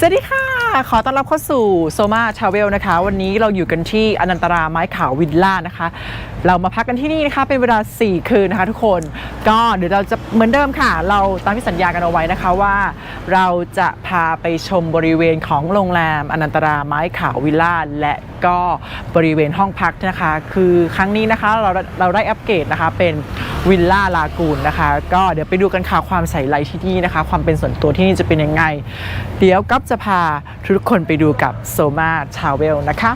สวัสดีค่ะ ขอต้อนรับเข้าสู่โซมาทราเวลนะคะ วันนี้เราอยู่กันที่อนันตราไม้ขาววิลล่านะคะ เรามาพักกันที่นี่นะคะ เป็นเวลา 4 คืนนะคะทุกคน ก็เดี๋ยวเราจะเหมือนเดิมค่ะ เราตามที่สัญญากันเอาไว้นะคะว่า เราจะพาไปชมบริเวณของโรงแรมอนันตราไม้ขาววิลล่าและก็บริเวณห้องพักนะคะ คือครั้งนี้นะคะเราเราได้อัปเกรดนะคะเป็นวิลล่าลากูนนะคะ ก็เดี๋ยวไปดูกันค่ะความใส่ไลที่นี่นะคะ ความเป็นส่วนตัวที่นี่จะเป็นยังไง เดี๋ยวก๊อฟจะพาทุกคนไปดูกับโซมาชาเวลนะคะ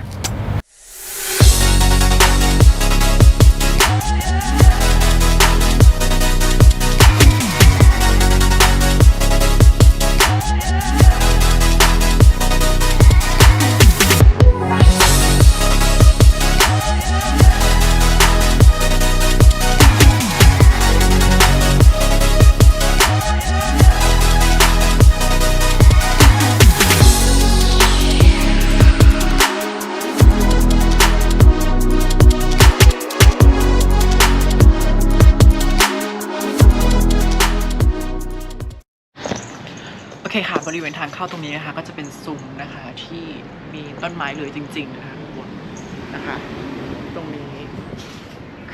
างเข้าตรงนี้นะคะก็จะเป็นซุ้มนะคะที่มีต้นไม้เลยจริง ๆ นะคะบนนะคะ ตรงนี้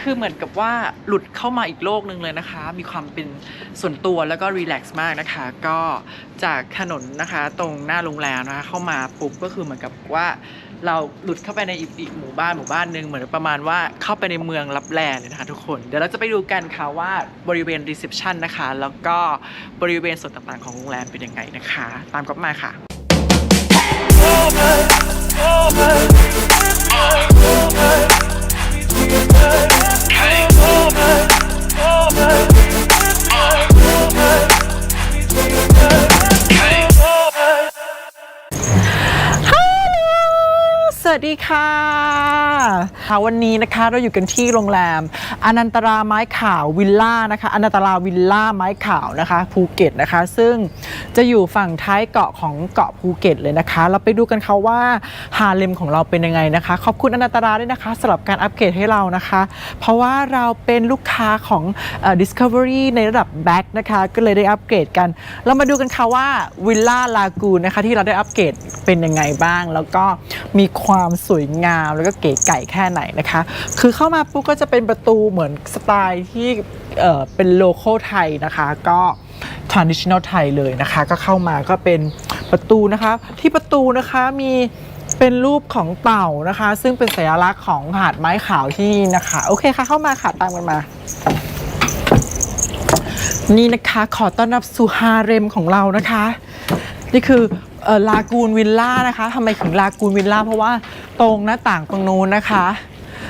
คือเหมือนกับว่าหลุดเข้ามาอีกโลกหนึ่งเลยนะคะ มีความเป็นส่วนตัวแล้วก็รีแลกซ์มากนะคะ ก็จากถนนนะคะ ตรงหน้าโรงแรมนะคะ เข้ามาปุ๊บก็คือเหมือนกับว่า เราหลุดเข้าไปในอีกอีกหมู่บ้านหมู่บ้านหนึ่งเหมือนประมาณว่าเข้าไปในเมืองลับแลเลยนะคะทุกคน เดี๋ยวเราจะไปดูกันค่ะว่าบริเวณรีเซพชันนะคะ แล้วก็บริเวณส่วนต่างๆของโรงแรมเป็นยังไงนะคะ ตามก็มาค่ะส วัสดีค่ะค่ะวันนี้นะคะเราอยู่กันที่โรงแรมอนันตราไม้ขาววิลล่านะคะอนันตราวิลล่าไม้ขาวนะคะภูเก็ตนะคะ ซึ่งจะอยู่ฝั่งท้ายเกาะของเกาะภูเก็ตเลยนะคะ เราไปดูกันค่ะว่าฮาเลมของเราเป็นยังไงนะคะ ขอบคุณอนันตราด้วยนะคะสำหรับการอัปเกรดให้เรานะคะ เพราะว่าเราเป็นลูกค้าของ Discovery ในระดับแบ็คนะคะก็เลยได้อัปเกรดกัน เรามาดูกันค่ะว่าวิลล่าลากูนนะคะที่เราได้อัปเกรดเป็นยังไงบ้าง แล้วก็มีความความสวยงามแล้วก็เก๋ไก่แค่ไหนนะคะ คือเข้ามาปุ๊บก็จะเป็นประตูเหมือนสไตล์ที่เเป็นโลโก้ไทยนะคะ ก็ traditional ไทยเลยนะคะ ก็เข้ามาก็เป็นประตูนะคะ ที่ประตูนะคะมีเป็นรูปของเต่านะคะ ซึ่งเป็นสัญลักษณ์ของหาดไม้ขาวที่นี่นะคะ โอเคค่ะเข้ามาค่ะตามกันมานี่นะคะขอต้อนรับสู่ฮาเร็มของเรานะคะ นี่คือ ลากูนวิลล่านะคะทำไมถึงลากูนวิลล่าเพราะว่าตรงหน้าต่างตรงนู้นนะคะ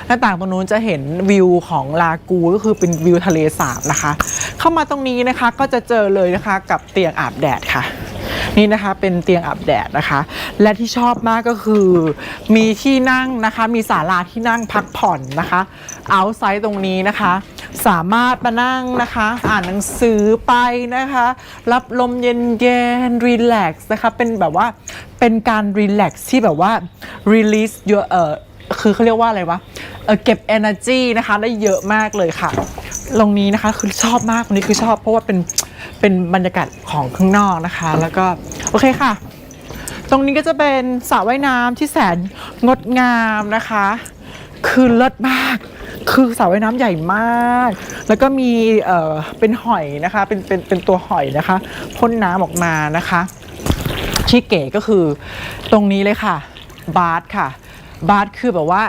หน้าต่างตรงนู้นจะเห็นวิวของลากูก็คือเป็นวิวทะเลสาบนะคะ เข้ามาตรงนี้นะคะก็จะเจอเลยนะคะกับเตียงอาบแดดค่ะ นี่นะคะเป็นเตียงอาบแดดนะคะ และที่ชอบมากก็คือมีที่นั่งนะคะ มีศาลาที่นั่งพักผ่อนนะคะเอาไซต์ตรงนี้นะคะ สามารถมานั่งนะคะ อ่านหนังสือไปนะคะ รับลมเย็นเย็นรีแลกซ์นะคะ เป็นแบบว่าเป็นการรีแลกซ์ที่แบบว่า release your เอ่อคือเขาเรียกว่าอะไรวะเเก็บ energy นะคะ ได้เยอะมากเลยค่ะ ตรงนี้นะคะคือชอบมากวันนี้คือชอบ เพราะว่าเป็นเป็นบรรยากาศของข้างนอกนะคะ แล้วก็โอเคค่ะ ตรงนี้ก็จะเป็นสระว่ายน้ำที่แสนงดงามนะคะ คือเลิศมาก คือสระว่ายน้ำใหญ่มาก แล้วก็มีเอ่อเป็นหอยนะคะ เป็นเป็นเป็นตัวหอยนะคะพ่นน้ำออกมานะคะที่เก๋ก็คือตรงนี้เลยค่ะ บาร์ค่ะ บาร์คือแบบว่า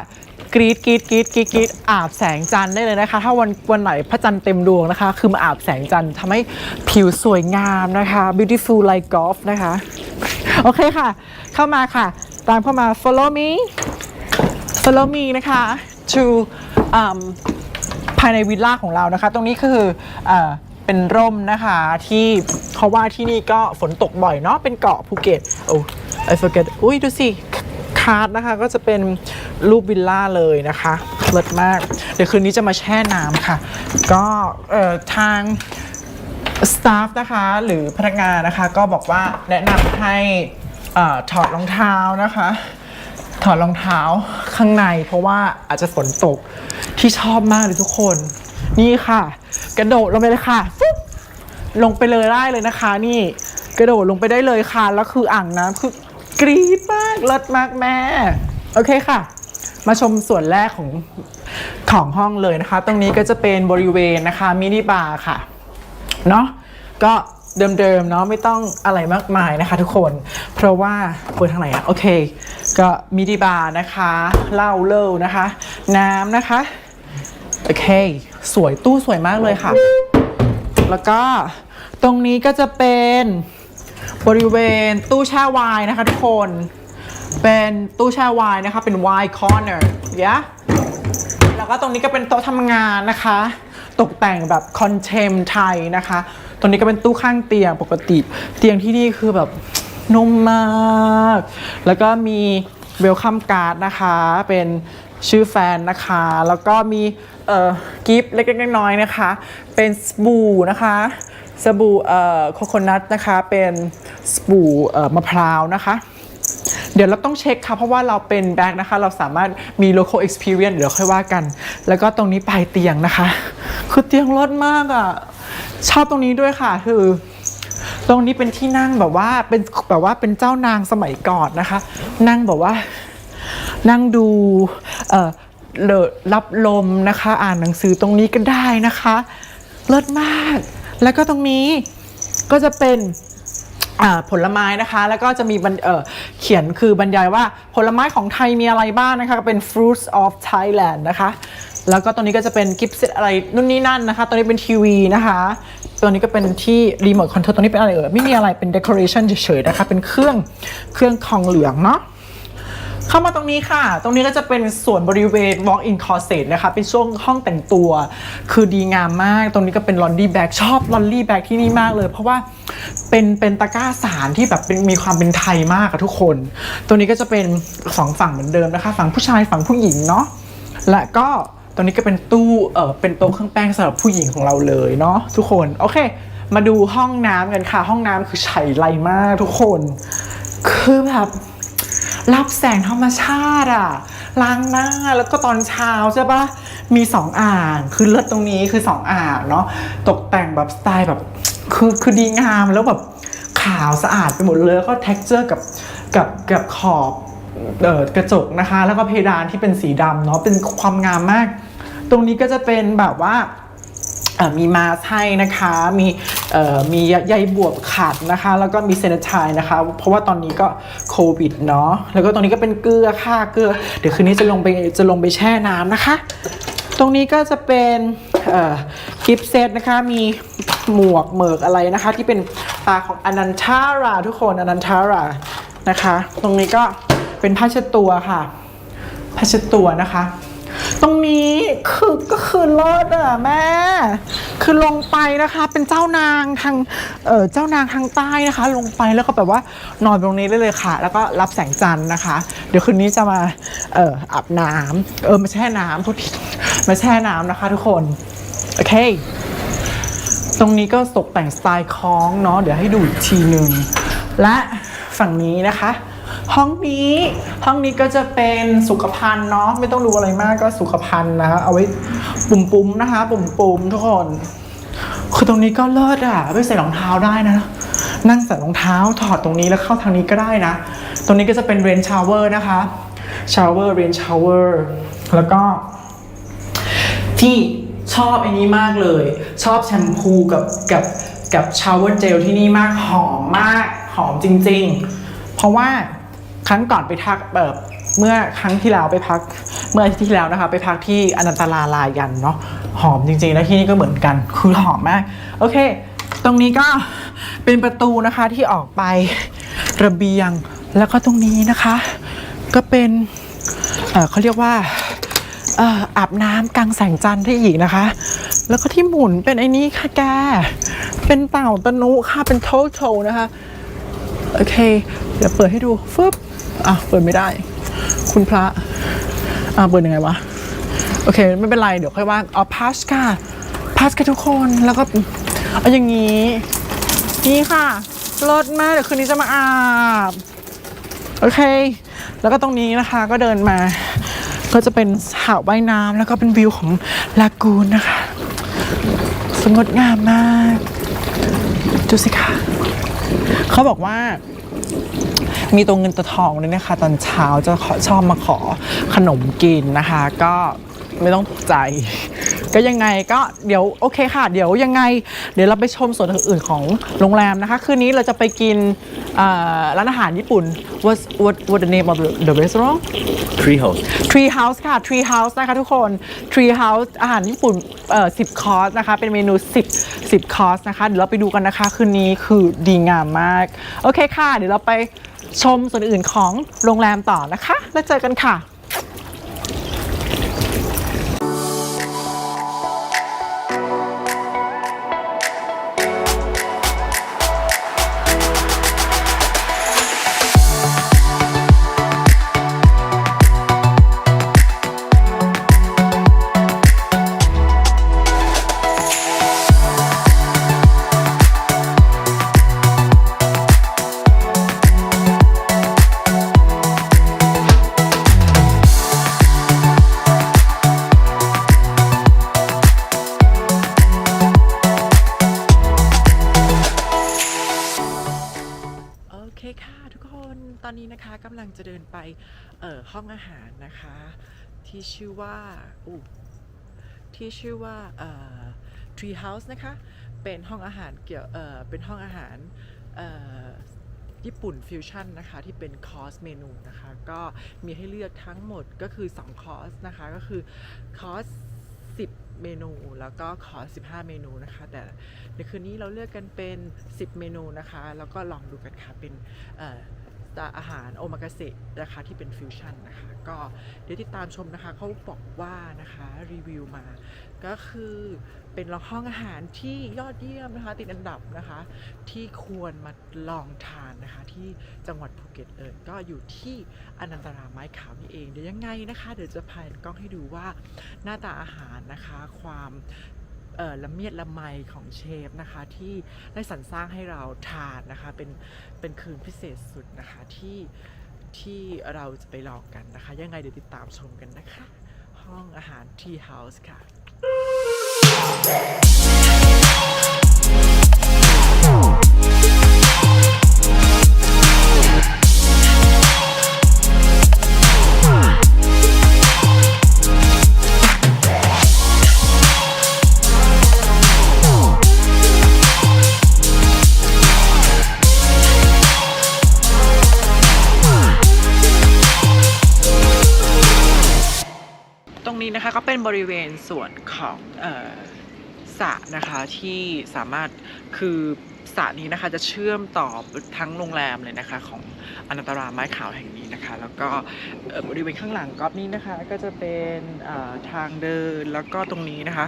กรีดกรีดกรีดกรีดกรีดอาบแสงจันทร์ได้เลยนะคะ ถ้าวันวันไหนพระจันทร์เต็มดวงนะคะ คือมาอาบแสงจันทร์ทำให้ผิวสวยงามนะคะ beautiful like golf นะคะ โอเคค่ะ เข้ามาค่ะ ตามเข้ามา follow me follow me นะคะ to um, ภายในวิลล่าของเรานะคะ ตรงนี้คือเอเป็นร่มนะคะที่เขาว่าที่นี่ก็ฝนตกบ่อยเนาะเป็นเกาะภูเก็ตโอ้ I forget อุ้ยดูสิคาร์ดนะคะก็จะเป็นรูปวิลล่าเลยนะคะเลิศมาก เดี๋ยวคืนนี้จะมาแช่น้ำค่ะ ก็ทางสตาฟนะคะหรือพนักงานนะคะก็บอกว่าแนะนำให้อถอดรองเท้านะคะ ถอดรองเท้า ข้างใน เพราะว่าอาจจะฝนตกที่ชอบมากเลยทุกคน นี่ค่ะ กระโดดลงไปเลยค่ะฟุ๊บลงไปเลยได้เลยนะคะ นี่กระโดดลงไปได้เลยค่ะแล้วคืออ่างน้ำคือกรี๊ดมากเลิศมากแม่ โอเคค่ะ มาชมส่วนแรกของของห้องเลยนะคะ ตรงนี้ก็จะเป็นบริเวณนะคะมินิบาร์ค่ะเนาะก็ เดิมๆเนาะไม่ต้องอะไรมากมายนะคะทุกคน เพราะว่าเปิดทางไหนอะโอเค ก็มินิบาร์นะคะเหล้าเล่านะคะ น้ำนะคะ โอเค สวยตู้สวยมากเลยค่ะ แล้วก็ตรงนี้ก็จะเป็นบริเวณตู้แช่ไวน์นะคะทุกคน เป็นตู้แช่ไวน์นะคะ เป็น wine corner ยะแล้วก็ตรงนี้ก็เป็นโต๊ะทำงานนะคะ ตกแต่งแบบคอนเทมไทยนะคะ ตรงนี้ก็เป็นตู้ข้างเตียงปกติ เตียงที่นี่คือแบบนุ่มมาก แล้วก็มีเวลคัมการ์ดนะคะ เป็นชื่อแฟนนะคะ แล้วก็มีเอ่อกิฟต์เล็กๆน้อยๆนะคะ เป็นสบู่นะคะสบู่เอ่อโคโคนัทนะคะ เป็นสบู่เอ่อมะพร้าวนะคะ เดี๋ยวเราต้องเช็คค่ะ เพราะว่าเราเป็นแบ็คนะคะ เราสามารถมี local experience เดี๋ยวค่อยว่ากัน แล้วก็ตรงนี้ปลายเตียงนะคะ คือเตียงรดมากอะ่ะ ชอบตรงนี้ด้วยค่ะคือ ตรงนี้เป็นที่นั่งแบบว่าเป็นแบบว่าเป็นเจ้านางสมัยก่อนนะคะ นั่งแบบว่า นั่งดูเอ่อเลอรับลมนะคะ อ่านหนังสือตรงนี้ก็ได้นะคะ เลิศมาก แล้วก็ตรงนี้ก็จะเป็นผลไม้นะคะ แล้วก็จะมีเขียนคือบรรยายว่าผลไม้ของไทยมีอะไรบ้างนะคะ เป็น fruits of Thailand นะคะ แล้วก็ตรงนี้ก็จะเป็นกิฟต์เซตอะไรนู่นนี่นั่นนะคะตรงนี้เป็นทีวีนะคะ ตัวนี้ก็เป็นที่รีโมทคอนโทรลตรงนี้เป็นอะไรเอ่ยไม่มีอะไรเป็น decoration เฉยๆนะคะ เป็นเครื่องเครื่องทองเหลืองเนาะเข้ามาตรงนี้ค่ะ ตรงนี้ก็จะเป็นส่วนบริเวณ walk-in closet นะคะ เป็นช่วงห้องแต่งตัว คือดีงามมาก ตรงนี้ก็เป็น laundry bag ชอบ laundry bag ที่นี่มากเลย เพราะว่าเป็นเป็นตะกร้าสารที่แบบเป็นมีความเป็นไทยมากอะทุกคน ตัวนี้ก็จะเป็นสองฝั่งเหมือนเดิมนะคะ ฝั่งผู้ชายฝั่งผู้หญิงเนาะ และก็ รงนี้ก็เป็นตู้เออเป็นโต๊ะเครื่องแป้งสำหรับผู้หญิงของเราเลยเนาะทุกคนโอเค มาดูห้องน้ำกันค่ะ ห้องน้ำคือไฉไลมากทุกคน คือแบบรับแสงธรรมชาติอะล้างหน้าแล้วก็ตอนเช้าใช่ปะมีสองอ่างคือเลิศตรงนี้คือสองอ่างเนาะตกแต่งแบบสไตล์แบบคือคือดีงามแล้วแบบขาวสะอาดไปหมดเลยแล้วก็ t e x t อร์กับกับกับขอบเออกระจกนะคะ แล้วก็เพดานที่เป็นสีดำเนาะเป็นความงามมาก ตรงนี้ก็จะเป็นแบบว่ามีมาสให้นะคะ มีมีใยบวบขัดนะคะ แล้วก็มีเซน i ไทนะคะ เพราะว่าตอนนี้ก็โควิดเนาะ แล้วก็ตรงนี้ก็เป็นเกลือค่ะ เกลือ เดี๋ยวคืนนี้จะลงไปจะลงไปแช่น้ำนะคะ ตรงนี้ก็จะเป็นกิฟเซตนะคะ มีหมวกเหมือกอะไรนะคะ ที่เป็นตาของอนันทาราทุกคนอนันทารานะคะ ตรงนี้ก็เป็นผ้าเช็ดตัวค่ะ ผ้าเช็ดตัวนะคะ ตรงนี้คือก็คือรอดอะแม่ คือลงไปนะคะเป็นเจ้านางทางเออเจ้านางทางใต้นะคะ ลงไปแล้วก็แบบว่านอนตรงนี้ได้เลยค่ะ แล้วก็รับแสงจันทร์นะคะ เดี๋ยวคืนนี้จะมาเอออาบน้ำเออมาแช่น้ำทุกทีมาแช่น้ำนะคะ ทุกคนโอเค ตรงนี้ก็ตกแต่งสไตล์คล้องเนาะเดี๋ยวให้ดูอีกทีหนึ่งและฝั่งนี้นะคะ ห้องนี้ห้องนี้ก็จะเป็นสุขภัณฑ์เนาะไม่ต้องดูอะไรมากก็สุขภัณฑ์นะคะเอาไว้ปุ่มๆนะคะ ปุ่มๆทุกคนคือตรงนี้ก็เลิศอะไปใส่รองเท้าได้นะ นั่งใส่รองเท้าถอดตรงนี้แล้วเข้าทางนี้ก็ได้นะ ตรงนี้ก็จะเป็นเรนชาวเวอร์นะคะชาวเวอร์เรนชาวเวอร์แล้วก็ ที่ชอบอันนี้มากเลย ชอบแชมพูกับกับกับชาวเวอร์เจลที่นี่มากหอมมากหอมจริง ๆ เพราะว่า ครั้งก่อนไปทักแบบเมื่อครั้งที่แล้วไปพักเมื่ออาทิตย์ที่แล้วนะคะ ไปพักที่อนันตลาลายันเนาะหอมจริงๆ แล้วที่นี่ก็เหมือนกันคือหอมมาก โอเค ตรงนี้ก็เป็นประตูนะคะที่ออกไประเบียงแล้วก็ตรงนี้นะคะ ก็เป็นเเขาเรียกว่าอาบน้ำกลางแสงจันทร์ได้อีกนะคะ แล้วก็ที่หมุนเป็นไอ้นี้ค่ะแก เป็นเต่าตะนุค่ะเป็นโทโทนะคะ โอเค เดี๋ยวเปิดให้ดูฟึบ อะเปิดไม่ได้ คุณพระอะเปิดยังไงวะ โอเค ไม่เป็นไร เดี๋ยวค่อยว่าเอ๋อพาสค่ะพาสค่ะทุกคนแล้วก็เอาอย่างนี้ นี่ค่ะรถมากเดี๋ยวคืนนี้จะมาอาบ โอเค แล้วก็ตรงนี้นะคะก็เดินมา ก็จะเป็นสระว่ายน้ำแล้วก็เป็นวิวของลากูนนะคะ สงดงามมาก ดูสิคะเขาบอกว่า มีตัวเงินตัวทองเลยนะคะ ตอนเช้าจะขอชอบมาขอขนมกินนะคะ ก็ไม่ต้องตกใจ ก็ยังไงก็เดี๋ยวโอเคค่ะ เดี๋ยวยังไง เดี๋ยวเราไปชมส่วนอื่นๆของโรงแรมนะคะ คืนนี้เราจะไปกินเอ่อร้านอาหารญี่ปุ่น what what what the name of the, the restaurant Treehouse. Tree House ค่ะ Tree House นะคะทุกคน Tree House อาหารญี่ปุ่นเอ่อ10คอร์สนะคะ เป็นเมนู 10 10คอร์สนะคะ เดี๋ยวเราไปดูกันนะคะ คืนนี้คือดีงามมาก โอเคค่ะ เดี๋ยวเราไป ชมส่วนอื่นของโรงแรมต่อนะคะ แล้วเจอกันค่ะ จะเดินไปเออห้องอาหารนะคะ ที่ชื่อว่าอู้ที่ชื่อว่าเอ่อ Tree House นะคะ เป็นห้องอาหารเกี่ยวเอ่อเป็นห้องอาหารเอ่อญี่ปุ่นฟิวชั่นนะคะ ที่เป็นคอร์สเมนูนะคะ ก็มีให้เลือกทั้งหมดก็คือ 2 คอร์สนะคะ ก็คือคอร์ส10 เมนูแล้วก็คอร์ส15 เมนูนะคะ แต่ในคืนนี้เราเลือกกันเป็น 10 เมนูนะคะ แล้วก็ลองดูกันค่ะเป็นเอ่อาหารโอมากาเสะนะคะที่เป็นฟิวชั่นนะคะก็เดี๋ยวติดตามชมนะคะเขาบอกว่านะคะรีวิวมา ก็คือเป็นห้องอาหารที่ยอดเยี่ยมนะคะติดอันดับนะคะ ที่ควรมาลองทานนะคะที่จังหวัดภูเก็ตเลยก็อยู่ที่อนันตราไม้ขาวนี่เองเดี๋ยวยังไงนะคะ เดี๋ยวจะพายกล้องให้ดูว่าหน้าตาอาหารนะคะความ ละเมียดละไมของเชฟนะคะที่ได้สรรสร้างให้เราทานนะคะเป็นเป็นคืนพิเศษสุดนะคะที่ที่เราจะไปลองกันนะคะ ยังไงเดี๋ยวติดตามชมกันนะคะ ห้องอาหารทีเฮาส์ค่ะต เป็นบริเวณส่วนของออสระนะคะที่สามารถคือสระนี้นะคะจะเชื่อมต่อทั้งโรงแรมเลยนะคะ ของอนันตราไม้ขาวแห่งนี้นะคะ แล้วก็บริเวณข้างหลังก๊อบนี้นะคะก็จะเป็นทางเดินแล้วก็ตรงนี้นะคะ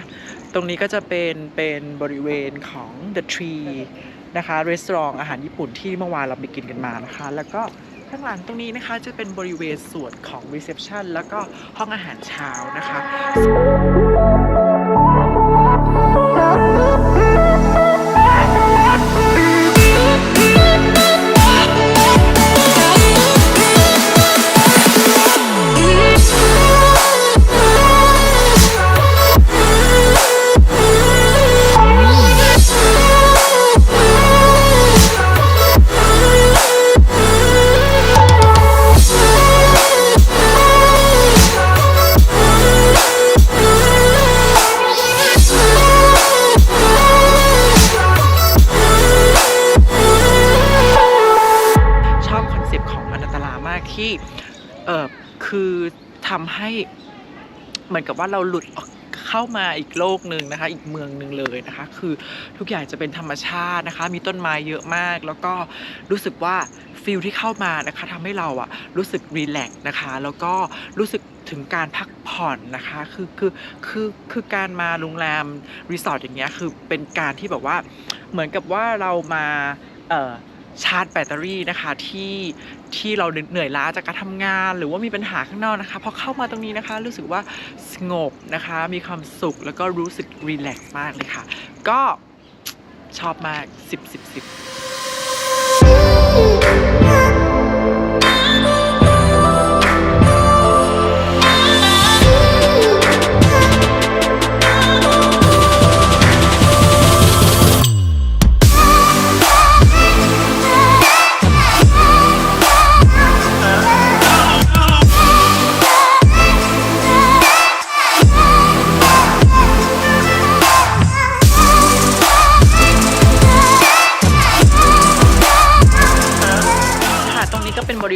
ตรงนี้ก็จะเป็นเป็นบริเวณของ The Tree นะคะรีสอร์ทอาหารญี่ปุ่นที่เมื่อวานเราไปกินกันมานะคะ แล้วก็ ข้างหลังตรงนี้นะคะจะเป็นบริเวณส่วนของรีเซพชันแล้วก็ห้องอาหารเช้านะคะ อนกับว่าเราหลุดออกเข้ามาอีกโลกหนึ่งนะคะ อีกเมืองหนึ่งเลยนะคะ คือทุกอย่างจะเป็นธรรมชาตินะคะ มีต้นไม้เยอะมาก แล้วก็รู้สึกว่าฟิลที่เข้ามานะคะทำให้เราอะรู้สึกรีแลกซ์นะคะ แล้วก็รู้สึกถึงการพักผ่อนนะคะ คือคือคือคือการมาโรงแรมรีสอร์ทอย่างเงี้ยคือเป็นการที่แบบว่าเหมือนกับว่าเรามาเอ่อ ชาร์จแบตเตอรี่นะคะที่ที่เราเหนื่อยล้าจากการทำงาน หรือว่ามีปัญหาข้างนอกนะคะพอเข้ามาตรงนี้นะคะ รู้สึกว่าสงบนะคะ มีความสุขแล้วก็รู้สึกรีแลกซ์มากเลยค่ะ ก็ชอบมาก 10 10 10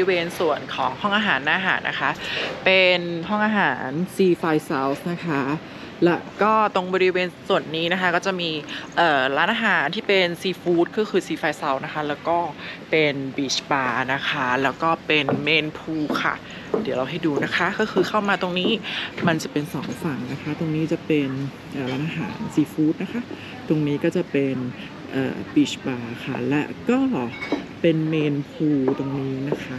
เป็นบริเวณส่วนของห้องอาหารหน้าหานะคะ เป็นห้องอาหาร Sea f i South นะคะแล้วก็ตรงบริเวณส่วนนี้นะคะก็จะมีร้านอาหารที่เป็นซีฟู้ดก็คือ Sea f i South นะคะ แล้วก็เป็นบีชบาร์นะคะ แล้วก็เป็นเมนพูค่ะ เดี๋ยวเราให้ดูนะคะ ก็คือเข้ามาตรงนี้มันจะเป็นสองฝั่งนะคะ ตรงนี้จะเป็นร้านอาหารซีฟู้ดนะคะ ตรงนี้ก็จะเป็นบีชบาร์ค่ะ และก็เป็นเมนพูลตรงนี้นะคะ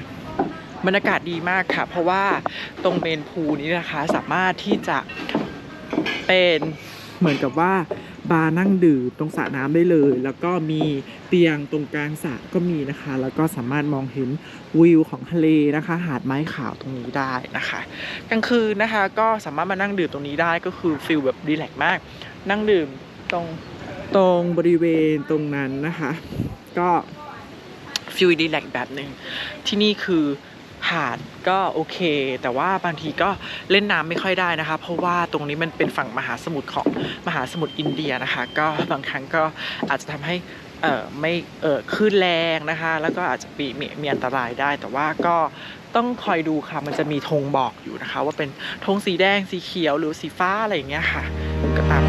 บรรยากาศดีมากค่ะ เพราะว่าตรงเมนพูลนี้นะคะสามารถที่จะเป็นเหมือนกับว่าบาร์นั่งดื่มตรงสระน้ำได้เลย แล้วก็มีเตียงตรงกลางสระก็มีนะคะ แล้วก็สามารถมองเห็นวิวของทะเลนะคะ หาดไม้ขาวตรงนี้ได้นะคะ กลางคืนนะคะก็สามารถมานั่งดื่มตรงนี้ได้ก็คือฟิลแบบรีแลกซ์มาก นั่งดื่มตรงตรงบริเวณตรงนั้นนะคะ ก็ ฟิลรีแลกแบบหนึ่งที่นี่คือหาดก็โอเค แต่ว่าบางทีก็เล่นน้ำไม่ค่อยได้นะคะ เพราะว่าตรงนี้มันเป็นฝั่งมหาสมุทรของมหาสมุทรอินเดียนะคะ ก็บางครั้งก็อาจจะทำให้เอ่อไม่เอ่อคลื่นแรงนะคะ แล้วก็อาจจะมีมีมีอันตรายได้ แต่ว่าก็ต้องคอยดูค่ะมันจะมีธงบอกอยู่นะคะ ว่าเป็นธงสีแดงสีเขียวหรือสีฟ้าอะไรอย่างเงี้ยค่ะก็ตาม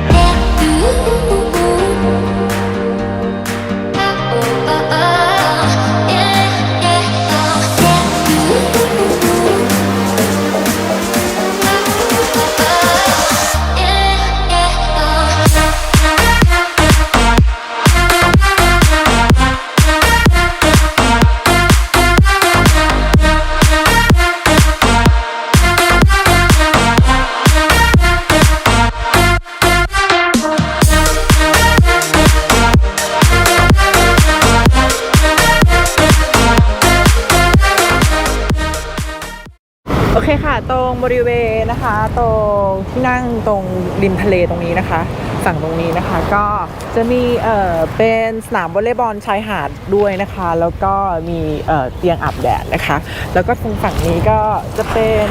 ริเวณนะคะตรงที่นั่งตรงริมทะเลตรงนี้นะคะ ฝั่งตรงนี้นะคะ ก็จะมีเอ่อเป็นสนามวอลเลย์บอลชายหาดด้วยนะคะ แล้วก็มีเอ่อเตียงอาบแดดนะคะ แล้วก็ตรงฝั่งนี้ก็จะเป็น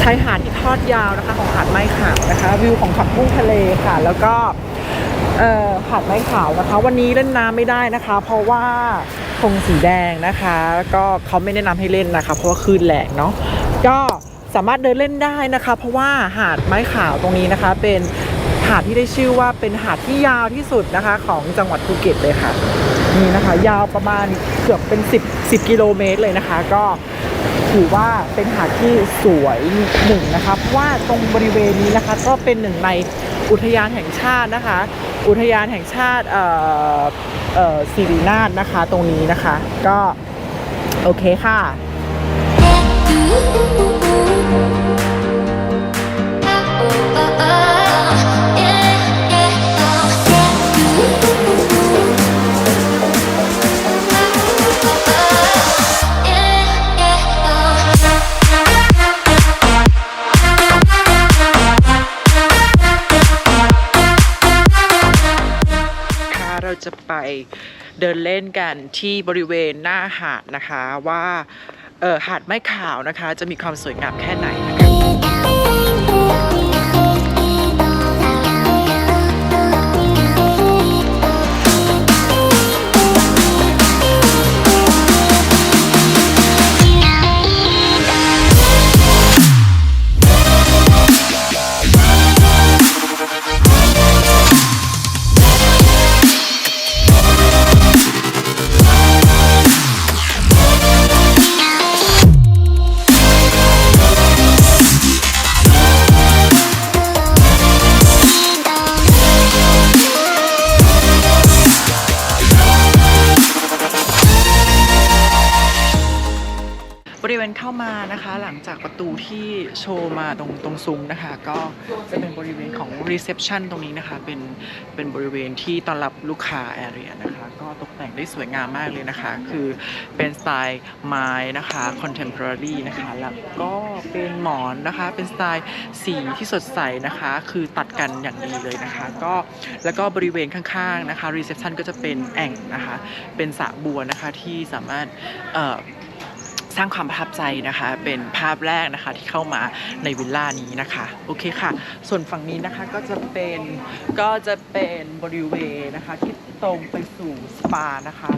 ชายหาดที่ทอดยาวนะคะของหาดไม้ขาวนะคะ วิวของขับพุ่งทะเลค่ะ แล้วก็เอ่อหาดไม้ขาวนะคะ วันนี้เล่นน้ำไม่ได้นะคะ เพราะว่าธงสีแดงนะคะแล้วก็เขาไม่แนะนำให้เล่นนะคะ เพราะว่าคลื่นแรงเนาะก็ สามารถเดินเล่นได้นะคะ เพราะว่าหาดไม้ขาวตรงนี้นะคะ เป็นหาดที่ได้ชื่อว่าเป็นหาดที่ยาวที่สุดนะคะ ของจังหวัดภูเก็ตเลยค่ะนี่นะคะ ยาวประมาณเกือบเป็น 10 10กิโลเมตรเลยนะคะ ก็ถือว่าเป็นหาดที่สวยหนึ่งนะคะเพราะว่าตรงบริเวณนี้นะคะ ก็เป็นหนึ่งในอุทยานแห่งชาตินะคะ อุทยานแห่งชาติเอ่อเอ่อสิรินาถนะคะ ตรงนี้นะคะ ก็โอเคค่ะ จะไปเดินเล่นกันที่บริเวณหน้าหาดนะคะว่า หาดไม้ขาวนะคะ จะมีความสวยงามแค่ไหน โชว์มาตรงตรงซุ้มนะคะ ก็จะเป็นบริเวณของรีเซพชันตรงนี้นะคะ เป็นเป็นบริเวณที่ต้อนรับลูกค้าแอเรียนะคะ ก็ตกแต่งได้สวยงามมากเลยนะคะ คือเป็นสไตล์ไม้นะคะคอนเทม p o r a r y นะคะ แล้วก็เป็นหมอนนะคะ เป็นสไตล์สีที่สดใสนะคะ คือตัดกันอย่างดีเลยนะคะ ก็แล้วก็บริเวณข้างๆนะคะรีเซพชันก็จะเป็นแอ่งนะคะ เป็นสระบัวนะคะที่สามารถเอ่อ สร้างความประทับใจนะคะ เป็นภาพแรกนะคะที่เข้ามาในวิลล่านี้นะคะโอเคค่ะ ส่วนฝั่งนี้นะคะก็จะเป็นก็จะเป็นบริเวณนะคะที่ตรงไปสู่สปานะคะ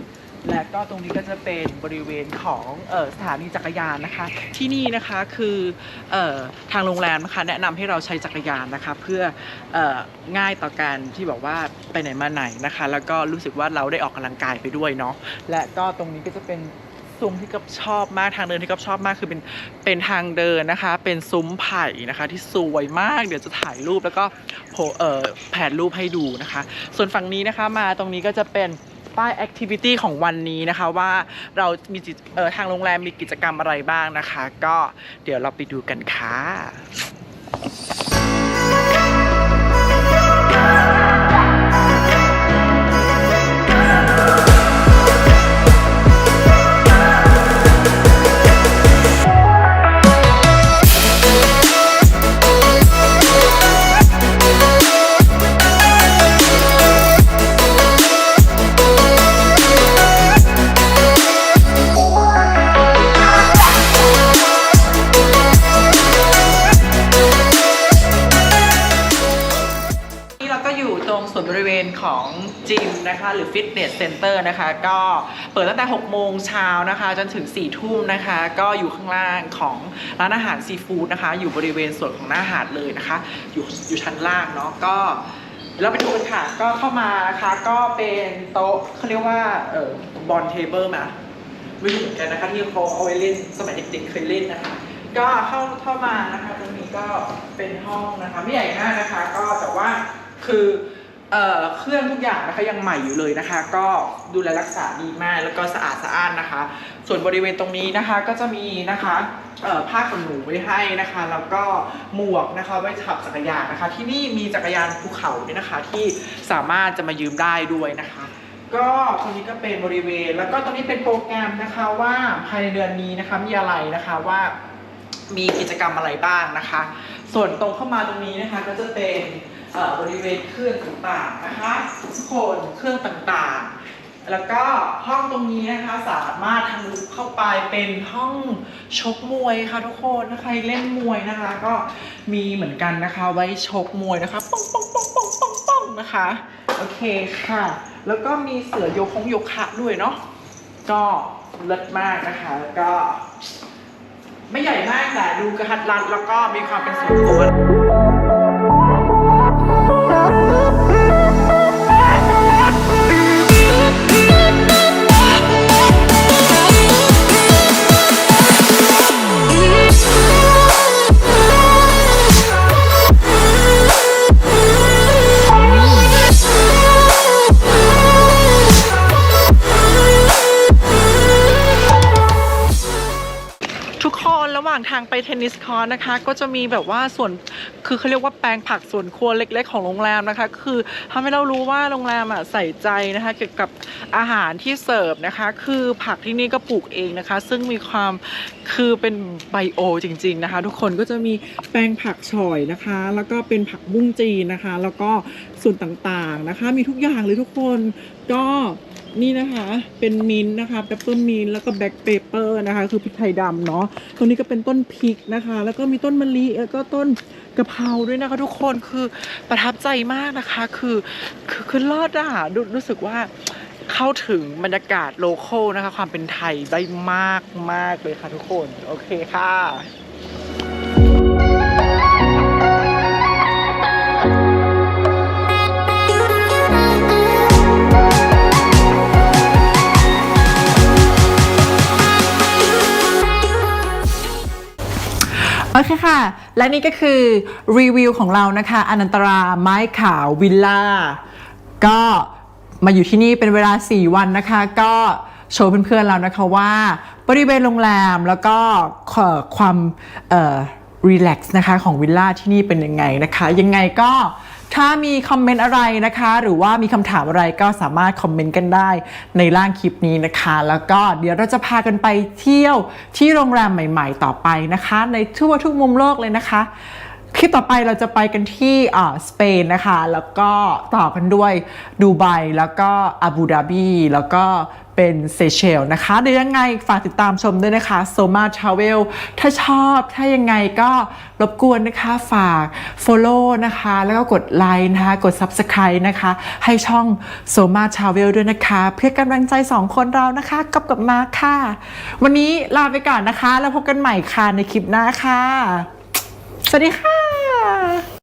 และก็ตรงนี้ก็จะเป็นบริเวณของออสถานีจักรยานนะคะ ที่นี่นะคะคือออทางโรงแรมนะคะแนะนำให้เราใช้จักรยานนะคะ เพื่อออง่ายต่อการที่บอกว่าไปไหนมาไหนนะคะ แล้วก็รู้สึกว่าเราได้ออกกำลังกายไปด้วยเนาะและก็ตรงนี้ก็จะเป็น ซุ้มที่กับชอบมากทางเดินที่กับชอบมากคือเป็นเป็นทางเดินนะคะ เป็นซุ้มไผ่นะคะ ที่สวยมากเดี๋ยวจะถ่ายรูปแล้วก็โพเอ่อแผนรูปให้ดูนะคะ ส่วนฝั่งนี้นะคะมาตรงนี้ก็จะเป็นป้ายแอคทิวิตี้ของวันนี้นะคะว่าเรามีจิตเอ่อทางโรงแรมมีกิจกรรมอะไรบ้างนะคะ ก็เดี๋ยวเราไปดูกันค่ะ จิมนะคะ หรือฟิตเนสเซ็นเตอร์นะคะ ก็เปิดตั้งแต่ 6 โมงเช้านะคะ จนถึง 4 ทุ่มนะคะ ก็อยู่ข้างล่างของร้านอาหารซีฟู้ดนะคะ อยู่บริเวณส่วนของหน้าหาดเลยนะคะ อยู่อยู่ชั้นล่างเนาะก็เราไปดูกันค่ะ ก็เข้ามานะคะ ก็เป็นโต๊ะเขาเรียกว่าเออบอลเทเบิลมาไม่รู้เหมือนกันนะคะ ที่เขาเอาไว้เล่นสมัยเด็กๆเคยเล่นนะคะ ก็เข้าเข้ามานะคะ ตรงนี้ก็เป็นห้องนะคะ ไม่ใหญ่มากนะคะ ก็แต่ว่าคือ เเครื่องทุกอย่างนะคะยังใหม่อยู่เลยนะคะ ก็ดูแลรักษาดีมากแล้วก็สะอาดสะอ้านนะคะ ส่วนบริเวณตรงนี้นะคะก็จะมีนะคะผ้าขนหนูไว้ให้นะคะ แล้วก็หมวกนะคะไว้ขับจักรยานนะคะ ที่นี่มีจักรยานภูเขาด้วยนะคะ ที่สามารถจะมายืมได้ด้วยนะคะ ก็ตรงนี้ก็เป็นบริเวณ แล้วก็ตรงนี้เป็นโปรแกรมนะคะว่าภายในเดือนนี้นะคะมีอะไรนะคะว่ามีกิจกรรมอะไรบ้างนะคะ ส่วนตรงเข้ามาตรงนี้นะคะก็จะเป็น บริเวณเครื่องต่างๆนะคะทุกคนเครื่องต่างๆ แล้วก็ห้องตรงนี้นะคะสามารถทะลุเข้าไปเป็นห้องชกมวยค่ะทุกคนถ้าใครเล่นมวยนะคะ ก็มีเหมือนกันนะคะ ไว้ชกมวยนะคะป้องป้องป้องป้องป้องป้องนะคะโอเคค่ะ แล้วก็มีเสือโยคงโยคะด้วยเนาะก็เลิศมากนะคะแล้วก็ไม่ใหญ่มากแต่ดูกระทัดรัดแล้วก็มีความเป็นส่วนตัว เทนนิสคอร์นะคะ ก็จะมีแบบว่าส่วนคือเขาเรียกว่าแปลงผักส่วนครัวเล็ก ๆ ของโรงแรมนะคะ คือทำให้เรารู้ว่าโรงแรมอะใส่ใจนะคะเกี่ยวกับอาหารที่เสิร์ฟนะคะ คือผักที่นี่ก็ปลูกเองนะคะ ซึ่งมีความคือเป็นไบโอจริง ๆนะคะ ทุกคนก็จะมีแปลงผักฉ่อยนะคะ แล้วก็เป็นผักบุ้งจีนนะคะ แล้วก็ส่วนต่างๆนะคะ มีทุกอย่างเลยทุกคนก็ นี่นะคะเป็นมินนะคะเปปเปอร์มินแล้วก็แบล็กเปเปอร์นะคะคือพริกไทยดำเนาะตรงนี้ก็เป็นต้นพริกนะคะ แล้วก็มีต้นมะลิแล้วก็ต้นกะเพราด้วยนะคะ ทุกคนคือประทับใจมากนะคะ คือคือคือรอดอะรรู้สึกว่าเข้าถึงบรรยากาศโลโก้นะคะ ความเป็นไทยได้มากมากเลยค่ะทุกคน โอเคค่ะ โอเคค่ะ และนี่ก็คือรีวิวของเรานะคะ อนันตราไม้ขาววิลล่า ก็มาอยู่ที่นี่เป็นเวลา 4 วันนะคะ ก็โชว์เพื่อนๆเรานะคะว่าบริเวณโรงแรมแล้วก็ความเอ่อรีแลกซ์นะคะของวิลล่าที่นี่เป็นยังไงนะคะ ยังไงก็ ถ้ามีคอมเมนต์อะไรนะคะ หรือว่ามีคำถามอะไรก็สามารถคอมเมนต์กันได้ในร่างคลิปนี้นะคะ แล้วก็เดี๋ยวเราจะพากันไปเที่ยวที่โรงแรมใหม่ ๆ ต่อไปนะคะ ในทั่วทุกมุมโลกเลยนะคะคลิปต่อไปเราจะไปกันที่อ่าสเปนนะคะ แล้วก็ต่อกันด้วยดูไบแล้วก็อาบูดาบีแล้วก็ เป็นเซเชลนะคะเดี๋ยวยังไงฝากติดตามชมด้วยนะคะ s o m a Travel ถ้าชอบถ้ายังไงก็รบกวนนะคะฝาก Follow นะคะ แล้วก็กดไลค์นะคะกด Subscribe นะคะ ให้ช่อง s o m a Travel ด้วยนะคะ เพื่อกำลังใจสองคนเรานะคะกับกับมาค่ะ วันนี้ลาไปก่อนนะคะ แล้วพบกันใหม่ค่ะในคลิปหน้าค่ะ สวัสดีค่ะ